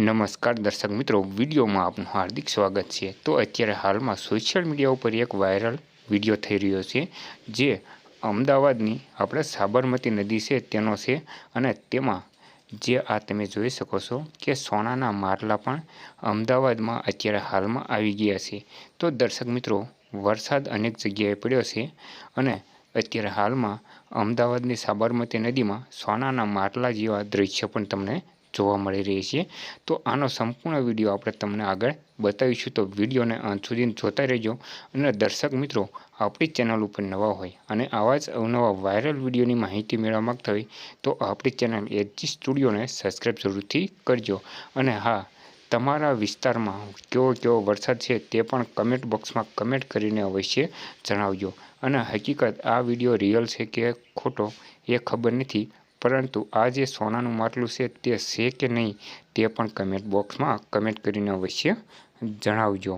નમસ્કાર દર્શક મિત્રો, વિડીયોમાં આપનું હાર્દિક સ્વાગત છે. તો અત્યારે હાલમાં સોશિયલ મીડિયા ઉપર એક વાયરલ વીડિયો થઈ રહ્યો છે, જે અમદાવાદની આપણે સાબરમતી નદી છે, તેનો છે. અને તેમાં જે આ તમે જોઈ શકો છો કે સોનાના મારલા પણ અમદાવાદમાં અત્યારે હાલમાં આવી ગયા છે. તો દર્શક મિત્રો, વરસાદ અનેક જગ્યાએ પડ્યો છે અને અત્યારે હાલમાં અમદાવાદની સાબરમતી નદીમાં સોનાના માટલા જેવા દ્રશ્ય પણ તમને જોવા મળી રહી છે. તો આનો સંપૂર્ણ વીડિયો આપણે તમને આગળ બતાવીશું. તો વિડીયોને અંત સુધી જોતા રહેજો અને દર્શક મિત્રો, આપણી ચેનલ ઉપર નવા હોય અને આવા જ અવનવા વાયરલ વિડીયોની માહિતી મેળવવા માગતા હોય, તો આપણી ચેનલ એચજી સ્ટુડિયોને સબસ્ક્રાઈબ જરૂરથી કરજો. અને હા, તમારા વિસ્તારમાં કેવો કેવો વરસાદ છે તે પણ કમેન્ટ બોક્સમાં કમેન્ટ કરીને અવશ્ય જણાવજો. અને હકીકત, આ વીડિયો રિયલ છે કે ખોટો એ ખબર નથી. પરંતુ આ જે સોનાનું માટલું છે તે છે કે નહીં તે પણ કમેન્ટ બોક્સમાં કમેન્ટ કરીને અવશ્ય જણાવજો.